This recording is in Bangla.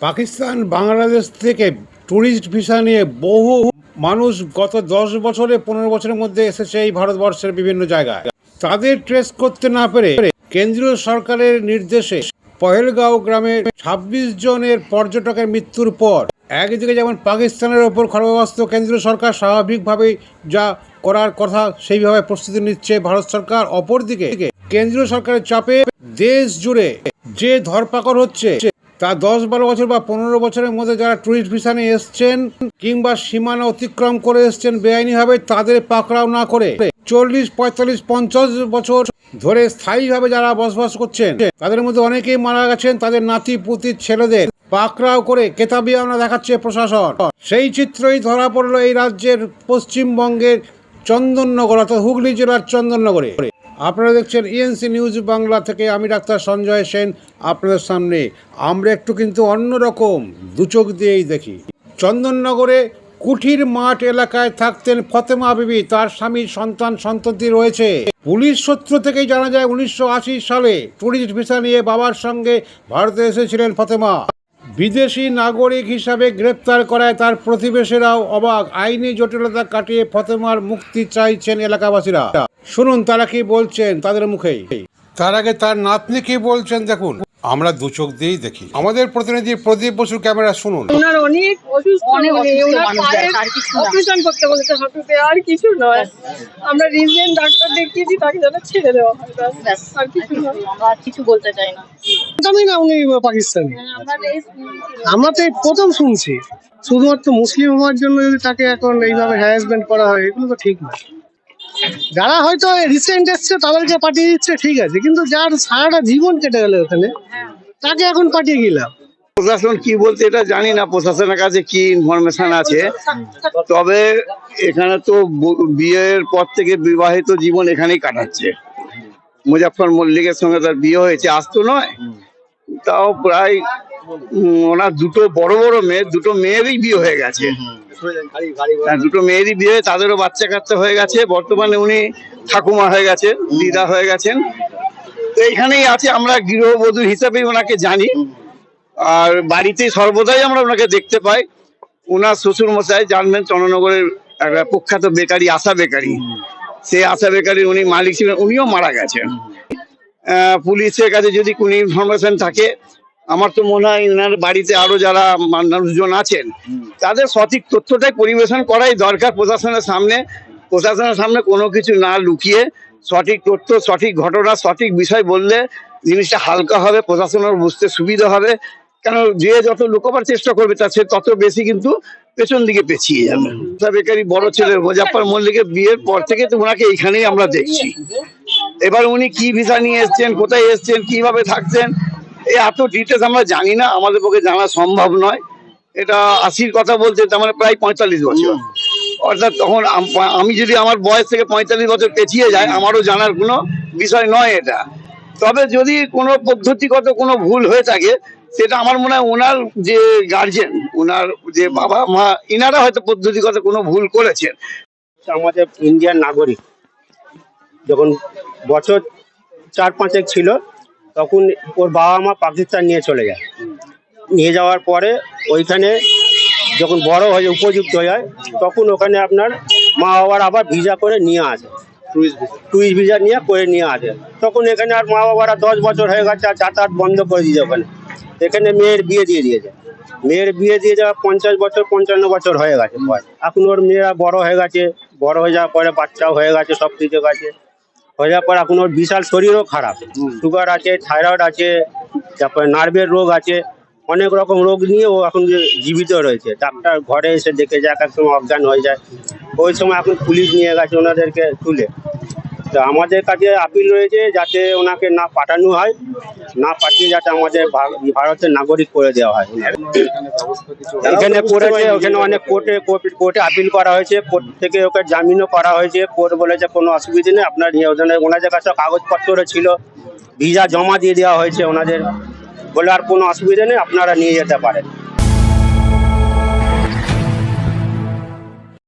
পাকিস্তান, বাংলাদেশ থেকে ট্যুরিস্ট ভিসা নিয়ে বহু মানুষ গত দশ বছরে, পনেরো বছরের মধ্যে এসেছে এই ভারতবর্ষের বিভিন্ন জায়গায়। তাদের ট্রেস করতে না পেরে কেন্দ্রীয় সরকারের নির্দেশে পহেলগাঁও গ্রামে ছাব্বিশ জনের পর্যটকের মৃত্যুর পর একদিকে যেমন পাকিস্তানের ওপর খড়গস্ত কেন্দ্রীয় সরকার স্বাভাবিকভাবেই যা করার কথা সেইভাবে প্রস্তুতি নিচ্ছে ভারত সরকার, অপরদিকে কেন্দ্রীয় সরকারের চাপে দেশ জুড়ে যে ধরপাকড় হচ্ছে তা দশ বারো বছর বা পনেরো বছরের মধ্যে যারা ট্যুরিস্ট ভিসানে এসছেন কিংবা সীমানা অতিক্রম করে এসছেন বেআইনিভাবে, তাদের পাকড়াও না করে চল্লিশ, পঁয়তাল্লিশ, পঞ্চাশ বছর ধরে স্থায়ীভাবে যারা বসবাস করছেন, তাদের মধ্যে অনেকেই মারা গেছেন, তাদের নাতি পুতির ছেলেদের পাকড়াও করে কেতাবিয়ানা দেখাচ্ছে প্রশাসন। সেই চিত্রই ধরা পড়ল এই রাজ্যের পশ্চিমবঙ্গের চন্দননগর অর্থাৎ হুগলি জেলার চন্দননগরে। আপনারা দেখছেন ইএনসি নিউজ বাংলা থেকে আমি ডাক্তার সঞ্জয় সেন আপনাদের সামনে। আমরা একটু কিন্তু অন্যরকম দুচোখ দিয়েই দেখি। চন্দননগরে কুঠির মাঠ এলাকায় থাকতেন ফতেমা বিবি, তার স্বামী সন্তান সন্ততি রয়েছে। পুলিশ সূত্র থেকেই জানা যায়, উনিশশো আশি সালে টুরিস্ট ভিসা নিয়ে বাবার সঙ্গে ভারতে এসেছিলেন ফতেমা। বিদেশি নাগরিক হিসাবে গ্রেপ্তার করায় তার প্রতিবেশীরাও অবাক। আইনি জটিলতা কাটিয়ে ফতেমার মুক্তি চাইছেন এলাকাবাসীরা। শুনুন, তারা কি বলছেন তাদের মুখেই? তার আগে তার নাতনি কি বলছেন দেখুন। আমরা দু চোখ দিয়েই দেখি। আমাদের প্রতিনিধি প্রদীপ বসুর ক্যামেরা শুনুন। ওনার অনেক মানে। অপারেশন করতে বলেছে হাঁটুতে আর কিছু নয়। আমরা রিজেন্ট ডাক্তার দেখিয়েছি তাকে যেন ছেড়ে দেওয়া হয় ব্যাস। ব্যাস, আর কিছু না কিছু বলতে চাই না। জানি না উনি পাকিস্তানি। হ্যাঁ, আমরা তো এই প্রথম শুনছি। শুধুমাত্র মুসলিম হওয়ার জন্য যদি তাকে এখন এইভাবে হ্যারাসমেন্ট করা হয় এগুলো তো ঠিক না। যারা হয়তো রিসেন্ট এসছে, তাদেরকে পাঠিয়ে দিচ্ছে, ঠিক আছে। কিন্তু যার সারাটা জীবন কেটে গেল ওখানে তাকে এখন পাঠিয়ে গেলাম প্রশাসন কি বলতে এটা জানি না, প্রশাসনের কাছে কি ইনফরমেশন আছে। তবে এখানে তো বিয়ের পর থেকে বিবাহিত জীবন এখানেই কাটাচ্ছে। মুজাফর মল্লিকের সঙ্গে তার বিয়ে হয়েছে, আজ তো নয়। তাও প্রায় ওনার দুটো বড় বড় মেয়ে, দুটো মেয়েরই বিয়ে হয়ে গেছে। দুটো মেয়েরই বিয়ে, তাদেরও বাচ্চা কাচ্চা হয়ে গেছে। বর্তমানে উনি ঠাকুমা হয়ে গেছেন, দিদা হয়ে গেছেন। তো এইখানেই আছে, আমরা গৃহবধূ হিসাবেই ওনাকে জানি। আর বাড়িতে সর্বদাই আমরা ওনাকে দেখতে পাই। ওনার শ্বশুর মশাই জানবেন, চন্দ্রনগরের একটা প্রখ্যাত বেকারি, আশা বেকারি। সেই আশা বেকারির উনি মালিক ছিলেন, উনিও মারা গেছেন। পুলিশের কাছে যদি কোনো ইনফরমেশন থাকে আমার তো মনে হয় ওনার বাড়িতে আরও যারা মানুষজন আছেন তাদের সঠিক তথ্যটাই পরিবেশন করাই দরকার প্রশাসনের সামনে। প্রশাসনের সামনে কোনো কিছু না লুকিয়ে সঠিক তথ্য সঠিক ঘটনা সঠিক বিষয় বললে জিনিসটা হালকা হবে প্রশাসনের বুঝতে সুবিধা হবে। কেন যে যত লুকোবার চেষ্টা করবে তার সে তত বেশি কিন্তু পেছন দিকে পেছিয়ে যাবে। বেকারি বড় ছেলে মুজাফর মল্লিকের বিয়ের পর থেকে তো ওনাকে এইখানেই আমরা দেখছি। এবার উনি কি ভিসা নিয়ে এসছেন কোথায় এসছেন কীভাবে থাকছেন এত ডিটেলস আমরা জানি না আমাদের পক্ষে জানা সম্ভব নয়। এটা আশির কথা বলতে তার মানে প্রায় পঁয়তাল্লিশ বছর। অর্থাৎ তখন আমি যদি আমার বয়স থেকে পঁয়তাল্লিশ বছর পেছিয়ে যায় আমারও জানার কোনো বিষয় নয় এটা। তবে যদি কোনো পদ্ধতিগত কোনো ভুল হয়ে থাকে সেটা আমার মনে হয় ওনার যে গার্জেন ওনার যে বাবা মা ইনারা হয়তো পদ্ধতিগত কোনো ভুল করেছেন। আমাদের ইন্ডিয়ান নাগরিক যখন বছর চার পাঁচেক ছিল তখন ওর বাবা মা পাকিস্তান নিয়ে চলে যায়। নিয়ে যাওয়ার পরে ওইখানে যখন বড় হয়ে উপযুক্ত হয়ে যায় তখন ওখানে আপনার মা বাবার আবার ভিসা করে নিয়ে আসে। টুরিস্ট ভিসা নিয়ে করে নিয়ে আসে। তখন এখানে আর মা বাবারা দশ বছর হয়ে গেছে আর যাতায়াত বন্ধ করে দিয়েছে ওখানে। এখানে মেয়ের বিয়ে দিয়ে দিয়েছে। মেয়ের বিয়ে দিয়ে যাওয়া পঞ্চাশ বছর পঞ্চান্ন বছর হয়ে গেছে। এখন ওর মেয়েরা বড় হয়ে গেছে। বড় হয়ে যাওয়ার পরে বাচ্চাও হয়ে গেছে সব কিছু গেছে। হয়ে যাওয়ার পর এখন ওর বিশাল শরীরও খারাপ। সুগার আছে থাইরয়েড আছে তারপরে নার্ভের রোগ আছে অনেক রকম রোগ নিয়ে ও এখন যে জীবিত রয়েছে। ডাক্তার ঘরে এসে দেখে যায় এক এক সময় অজ্ঞান হয়ে যায়। ওই সময় এখন পুলিশ নিয়ে গেছে ওনাদেরকে তুলে। তো আমাদের কাছে আপিল রয়েছে যাতে ওনাকে না পাঠানো হয়, না পাঠিয়ে যাতে আমাদের ভারতের নাগরিক করে দেওয়া হয়। এখানে করেছে, ওখানে অনেক কোর্টে কোর্টে আপিল করা হয়েছে, কোর্ট থেকে ওকে জামিনও করা হয়েছে, কোর্ট বলেছে কোনো অসুবিধা নেই, আপনার ওদের ওনাদের কাছে কাগজপত্র ছিল, ভিসা জমা দিয়ে দেওয়া হয়েছে ওনাদের, বলে আর কোনো অসুবিধা নেই, আপনারা নিয়ে যেতে পারেন।